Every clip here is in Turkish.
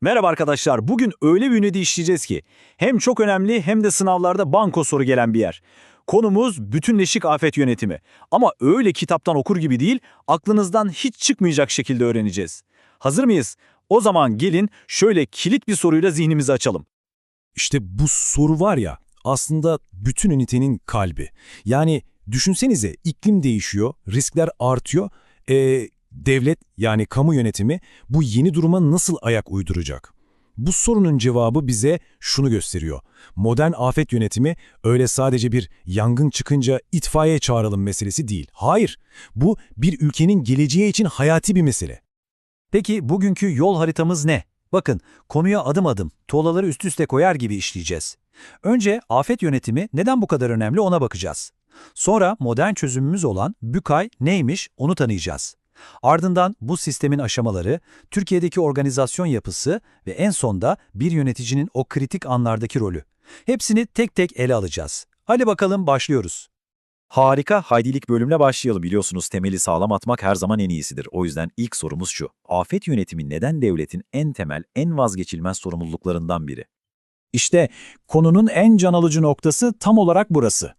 Merhaba arkadaşlar. Bugün öyle bir ünite işleyeceğiz ki hem çok önemli hem de sınavlarda banko soru gelen bir yer. Konumuz bütünleşik afet yönetimi. Ama öyle kitaptan okur gibi değil, aklınızdan hiç çıkmayacak şekilde öğreneceğiz. Hazır mıyız? O zaman gelin şöyle kilit bir soruyla zihnimizi açalım. İşte bu soru var ya aslında bütün ünitenin kalbi. Yani düşünsenize iklim değişiyor, riskler artıyor. E, devlet yani kamu yönetimi bu yeni duruma nasıl ayak uyduracak? Bu sorunun cevabı bize şunu gösteriyor. Modern afet yönetimi öyle sadece bir yangın çıkınca itfaiye çağıralım meselesi değil. Hayır, bu bir ülkenin geleceği için hayati bir mesele. Peki bugünkü yol haritamız ne? Bakın konuya adım adım, tuğlaları üst üste koyar gibi işleyeceğiz. Önce afet yönetimi neden bu kadar önemli ona bakacağız. Sonra modern çözümümüz olan BÜKAY neymiş onu tanıyacağız. Ardından bu sistemin aşamaları, Türkiye'deki organizasyon yapısı ve en sonda bir yöneticinin o kritik anlardaki rolü. Hepsini tek tek ele alacağız. Hadi bakalım başlıyoruz. Harika, haydilik bölümle başlayalım. Biliyorsunuz temeli sağlam atmak her zaman en iyisidir. O yüzden ilk sorumuz şu. Afet yönetimi neden devletin en temel, en vazgeçilmez sorumluluklarından biri? İşte konunun en can alıcı noktası tam olarak burası.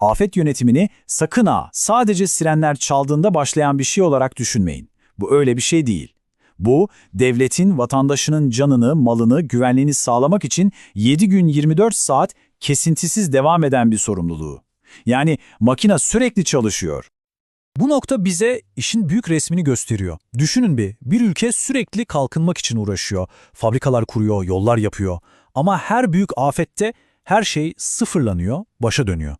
Afet yönetimini sakın ha sadece sirenler çaldığında başlayan bir şey olarak düşünmeyin. Bu öyle bir şey değil. Bu, devletin vatandaşının canını, malını, güvenliğini sağlamak için 7 gün 24 saat kesintisiz devam eden bir sorumluluğu. Yani makine sürekli çalışıyor. Bu nokta bize işin büyük resmini gösteriyor. Düşünün bir, bir ülke sürekli kalkınmak için uğraşıyor. Fabrikalar kuruyor, yollar yapıyor. Ama her büyük afette her şey sıfırlanıyor, başa dönüyor.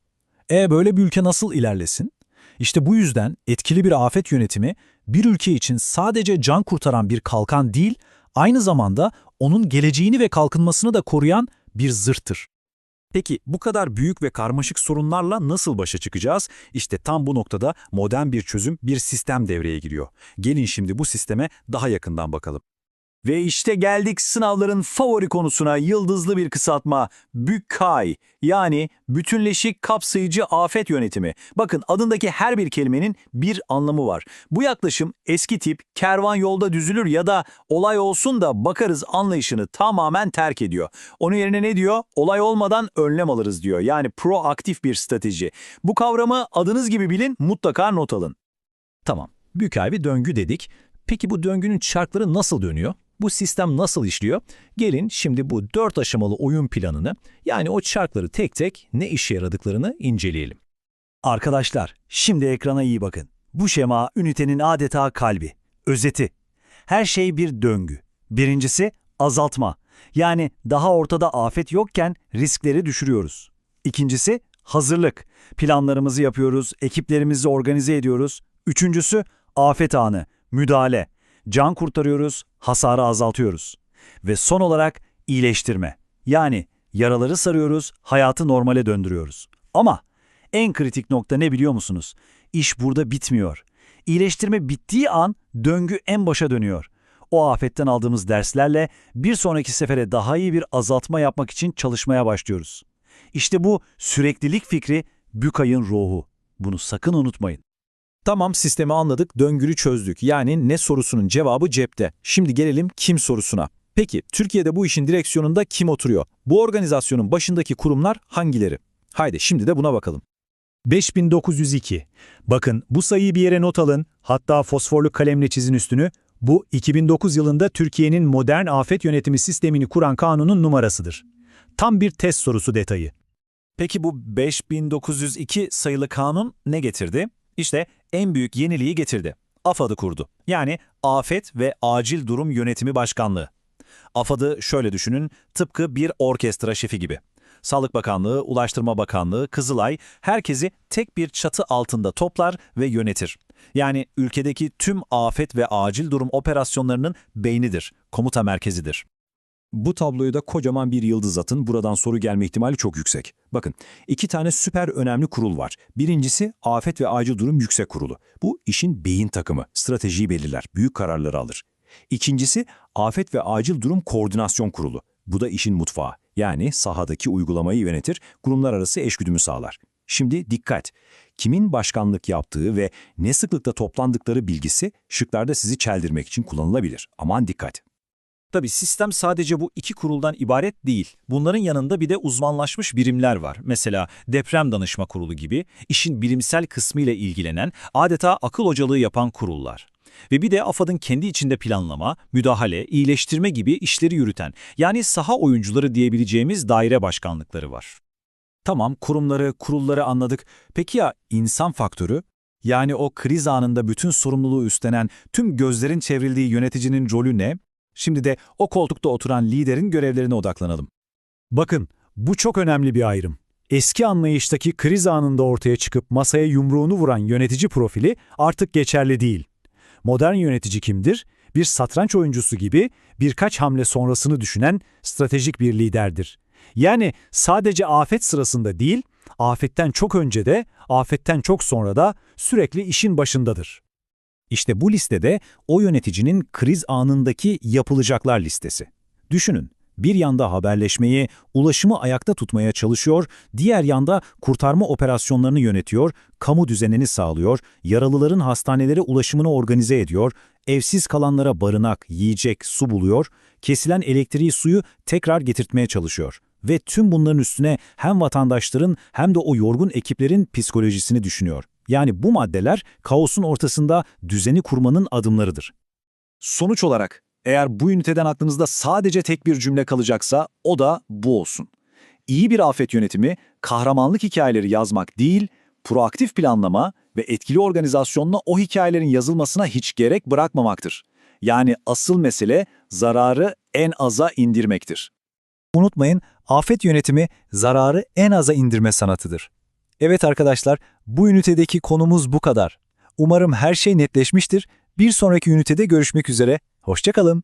E böyle bir ülke nasıl ilerlesin? İşte bu yüzden etkili bir afet yönetimi bir ülke için sadece can kurtaran bir kalkan değil, aynı zamanda onun geleceğini ve kalkınmasını da koruyan bir zırhtır. Peki bu kadar büyük ve karmaşık sorunlarla nasıl başa çıkacağız? İşte tam bu noktada modern bir çözüm, bir sistem devreye giriyor. Gelin şimdi bu sisteme daha yakından bakalım. Ve işte geldik sınavların favori konusuna yıldızlı bir kısaltma BÜKAY yani Bütünleşik Kapsayıcı Afet Yönetimi. Bakın adındaki her bir kelimenin bir anlamı var. Bu yaklaşım eski tip kervan yolda düzülür ya da olay olsun da bakarız anlayışını tamamen terk ediyor. Onun yerine ne diyor? Olay olmadan önlem alırız diyor. Yani proaktif bir strateji. Bu kavramı adınız gibi bilin mutlaka not alın. Tamam, BÜKAY bir döngü dedik. Peki bu döngünün çarkları nasıl dönüyor? Bu sistem nasıl işliyor? Gelin şimdi bu dört aşamalı oyun planını yani o çarkları tek tek ne işe yaradıklarını inceleyelim. Arkadaşlar şimdi ekrana iyi bakın. Bu şema ünitenin adeta kalbi, özeti. Her şey bir döngü. Birincisi azaltma. Yani daha ortada afet yokken riskleri düşürüyoruz. İkincisi hazırlık. Planlarımızı yapıyoruz, ekiplerimizi organize ediyoruz. Üçüncüsü afet anı, müdahale. Can kurtarıyoruz, hasarı azaltıyoruz. Ve son olarak iyileştirme. Yani yaraları sarıyoruz, hayatı normale döndürüyoruz. Ama en kritik nokta ne biliyor musunuz? İş burada bitmiyor. İyileştirme bittiği an döngü en başa dönüyor. O afetten aldığımız derslerle bir sonraki sefere daha iyi bir azaltma yapmak için çalışmaya başlıyoruz. İşte bu süreklilik fikri BÜKAY'ın ruhu. Bunu sakın unutmayın. Tamam sistemi anladık, döngülü çözdük. Yani ne sorusunun cevabı cepte. Şimdi gelelim kim sorusuna. Peki Türkiye'de bu işin direksiyonunda kim oturuyor? Bu organizasyonun başındaki kurumlar hangileri? Haydi şimdi de buna bakalım. 5902. Bakın bu sayıyı bir yere not alın, hatta fosforlu kalemle çizin üstünü. Bu 2009 yılında Türkiye'nin modern afet yönetimi sistemini kuran kanunun numarasıdır. Tam bir test sorusu detayı. Peki bu 5902 sayılı kanun ne getirdi? İşte en büyük yeniliği getirdi. AFAD'ı kurdu. Yani Afet ve Acil Durum Yönetimi Başkanlığı. AFAD'ı şöyle düşünün, tıpkı bir orkestra şefi gibi. Sağlık Bakanlığı, Ulaştırma Bakanlığı, Kızılay herkesi tek bir çatı altında toplar ve yönetir. Yani ülkedeki tüm afet ve acil durum operasyonlarının beynidir, komuta merkezidir. Bu tabloyu da kocaman bir yıldız atın. Buradan soru gelme ihtimali çok yüksek. Bakın, iki tane süper önemli kurul var. Birincisi Afet ve Acil Durum Yüksek Kurulu. Bu işin beyin takımı, stratejiyi belirler, büyük kararları alır. İkincisi Afet ve Acil Durum Koordinasyon Kurulu. Bu da işin mutfağı. Yani sahadaki uygulamayı yönetir, kurumlar arası eşgüdümü sağlar. Şimdi dikkat! Kimin başkanlık yaptığı ve ne sıklıkta toplandıkları bilgisi şıklarda sizi çeldirmek için kullanılabilir. Aman dikkat! Tabii sistem sadece bu iki kuruldan ibaret değil. Bunların yanında bir de uzmanlaşmış birimler var. Mesela deprem danışma kurulu gibi işin bilimsel kısmıyla ilgilenen, adeta akıl hocalığı yapan kurullar. Ve bir de AFAD'ın kendi içinde planlama, müdahale, iyileştirme gibi işleri yürüten, yani saha oyuncuları diyebileceğimiz daire başkanlıkları var. Tamam, kurumları, kurulları anladık. Peki ya insan faktörü? Yani o kriz anında bütün sorumluluğu üstlenen, tüm gözlerin çevrildiği yöneticinin rolü ne? Şimdi de o koltukta oturan liderin görevlerine odaklanalım. Bakın, bu çok önemli bir ayrım. Eski anlayıştaki kriz anında ortaya çıkıp masaya yumruğunu vuran yönetici profili artık geçerli değil. Modern yönetici kimdir? Bir satranç oyuncusu gibi birkaç hamle sonrasını düşünen stratejik bir liderdir. Yani sadece afet sırasında değil, afetten çok önce de, afetten çok sonra da sürekli işin başındadır. İşte bu listede o yöneticinin kriz anındaki yapılacaklar listesi. Düşünün, bir yanda haberleşmeyi, ulaşımı ayakta tutmaya çalışıyor, diğer yanda kurtarma operasyonlarını yönetiyor, kamu düzenini sağlıyor, yaralıların hastanelere ulaşımını organize ediyor, evsiz kalanlara barınak, yiyecek, su buluyor, kesilen elektriği suyu tekrar getirtmeye çalışıyor. Ve tüm bunların üstüne hem vatandaşların hem de o yorgun ekiplerin psikolojisini düşünüyor. Yani bu maddeler kaosun ortasında düzeni kurmanın adımlarıdır. Sonuç olarak eğer bu üniteden aklınızda sadece tek bir cümle kalacaksa o da bu olsun. İyi bir afet yönetimi kahramanlık hikayeleri yazmak değil, proaktif planlama ve etkili organizasyonla o hikayelerin yazılmasına hiç gerek bırakmamaktır. Yani asıl mesele zararı en aza indirmektir. Unutmayın, afet yönetimi zararı en aza indirme sanatıdır. Evet arkadaşlar, bu ünitedeki konumuz bu kadar. Umarım her şey netleşmiştir. Bir sonraki ünitede görüşmek üzere. Hoşçakalın.